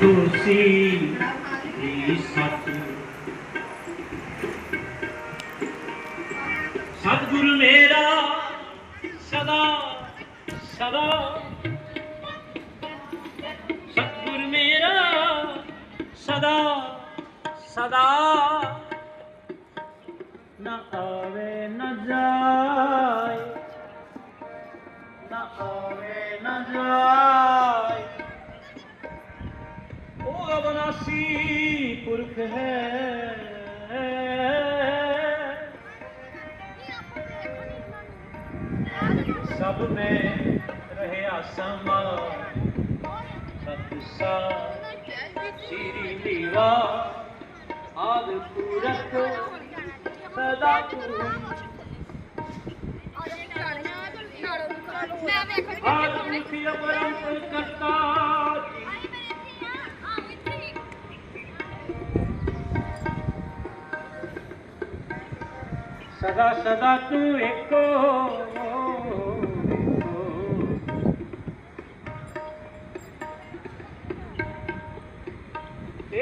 ਤੁਸੀਂ ਹੀ ਸਤ ਸਤਿਗੁਰ ਮੇਰਾ ਸਦਾ ਸਦਾ ਸਤਿਗੁਰ ਮੇਰਾ ਸਦਾ ਸਦਾ ਨਾ ਆਵੇ ਨਾ ਜਾਏ ਅਬਨਾਸੀ ਪੁਰਖ ਹੈ। ਸਭ ਮੈਂ ਰਹਿਆ ਸਮਾ ਸਤ ਸਾ ਸ੍ਰੀ ਦੀਵਾ। ਆਦ ਪੁਰਖ ਸਦਾ ਪੁਰਖ। ਆਦ ਮੁਖੀ ਅਪਰੰਤ ਕਰਤਾ सदा सदा तू एक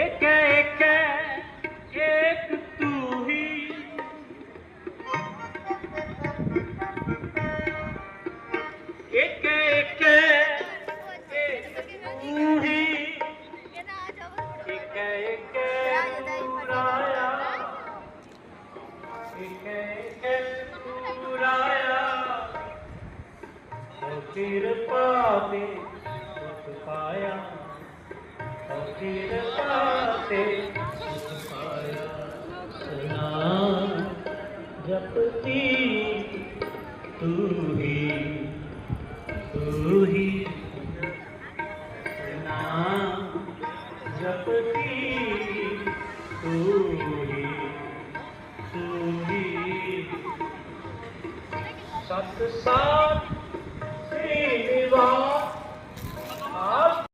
एक एक ਕਿਰਪਾ ਤੇ ਸੁਖ ਪਾਇਆ ਹੋ ਕਿਰਪਾ ਤੇ ਸੁਖ ਪਾਇਆ ਨਾਮ ਜਪਤੀ ਤੂੰ ਹੀ ਤੂੰ ਹੀ ਨਾਮ ਜਪਤੀ ਤੂੰ ਹੀ ਤੂੰ ਹੀ ਸਤ ਸਾਥ